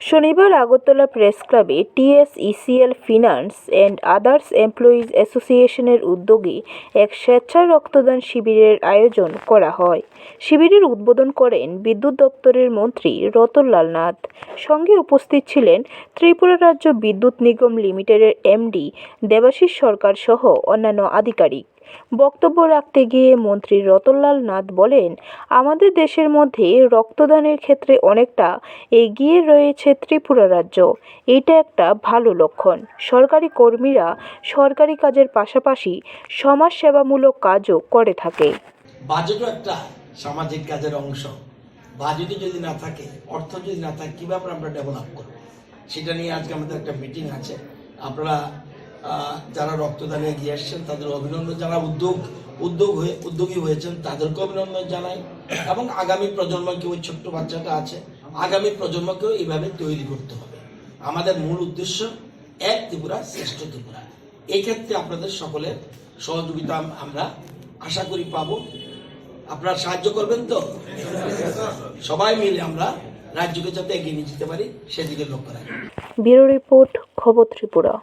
শনিবার আগরতলা প্রেস ক্লাবে TSECL finance and others employees অ্যাসোসিয়েশনের উদ্যোগে এক স্বেচ্ছা রক্তদান শিবিরের আয়োজন করা হয়। শিবিরের উদ্বোধন করেন বিদ্যুৎ দপ্তরের মন্ত্রী রতনলাল নাথ। সঙ্গে উপস্থিত ছিলেন ত্রিপুরা রাজ্য বিদ্যুৎ নিগম লিমিটেডের এমডি দেবাশিস সরকার সহ অন্যান্য আধিকারিক। বক্তব্য রাখতে গিয়ে মন্ত্রী রতনলাল নাথ বলেন, আমাদের দেশের মধ্যে রক্তদানের ক্ষেত্রে অনেকটা এগিয়ে রয়েছে ত্রিপুরা রাজ্য। এটা একটা ভালো লক্ষণ। সরকারি কর্মীরা সরকারি কাজের পাশাপাশি সমাজসেবামূলক কাজও করে থাকে। বাজেটও একটা সামাজিক কাজের অংশ। বাজেটই যদি না থাকে, অর্থ যদি না থাকে, কীভাবে আমরা ডেভেলপ করব? সেটা নিয়ে আজকে আমাদের একটা মিটিং আছে। আপনারা যারা রক্তদানে এগিয়ে আসছেন, তাদের অভিনন্দন যারা উদ্যোগ উদ্যোগ হয়ে, উদ্যোগী হয়েছেন তাদেরকে অভিনন্দন জানাই। এবং আগামী প্রজন্মকে ওই ছোট্ট বাচ্চাটা আছে, আগামী প্রজন্মকেও এইভাবে তৈরি করতে হবে। আমাদের মূল উদ্দেশ্য, এক ত্রিপুরা, শ্রেষ্ঠ ত্রিপুরা। এক্ষেত্রে আপনাদের সকলের সহযোগিতা আমরা আশা করি পাবো। আপনারা সাহায্য করবেন তো? সবাই মিলে আমরা রাজ্যকে যাতে এগিয়ে নিয়ে যেতে পারি, সেদিকে লক্ষ্য রাখি। ব্যুরো রিপোর্ট, খবর ত্রিপুরা।